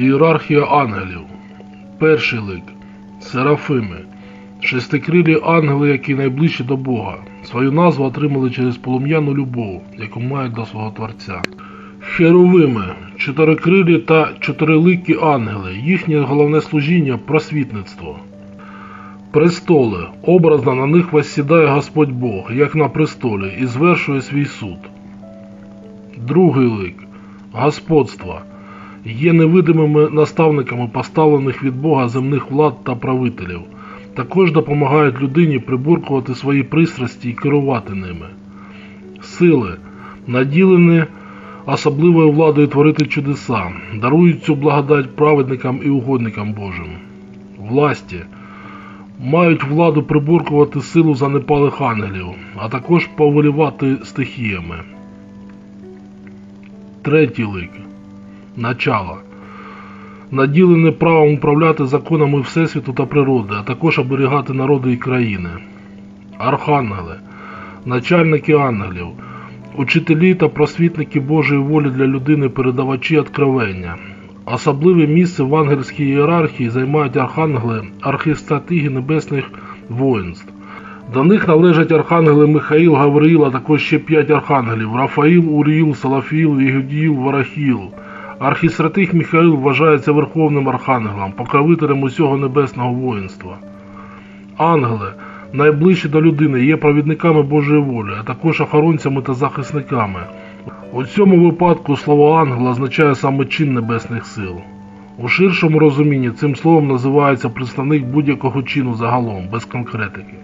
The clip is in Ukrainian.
Ієрархія ангелів. Перший лик. Серафими. Шестикрилі ангели, які найближчі до Бога. Свою назву отримали через полум'яну любов, яку мають до свого Творця. Херовими. Чотирикрилі та чотириликі ангели. Їхнє головне служіння просвітництво. Престоли. Образно на них воссідає Господь Бог, як на престолі, і звершує свій суд. Другий лик. Господство. Є невидимими наставниками поставлених від Бога земних влад та правителів. Також допомагають людині приборкувати свої пристрасті і керувати ними. Сили. Наділені особливою владою творити чудеса, дарують цю благодать праведникам і угодникам Божим. Власті мають владу приборкувати силу занепалих ангелів, а також повелівати стихіями. Третій лик. Начало. Наділене правом управляти законами Всесвіту та природи, а також оберігати народи і країни. Архангели. Начальники ангелів. Учителі та просвітники Божої волі для людини, передавачі откровення. Особливе місце в ангельській ієрархії займають архангели, архистратиги небесних воїнств. До них належать архангели Михаїл, Гавриїл, а також ще п'ять архангелів: Рафаїл, Уріїл, Салафіл, Єгудіїл, Варахіл. Архістратиг Михаїл вважається верховним архангелом, покровителем усього небесного воїнства. Ангели, найближчі до людини, є провідниками Божої волі, а також охоронцями та захисниками. У цьому випадку слово ангел означає саме чин небесних сил. У ширшому розумінні цим словом називається представник будь-якого чину загалом, без конкретики.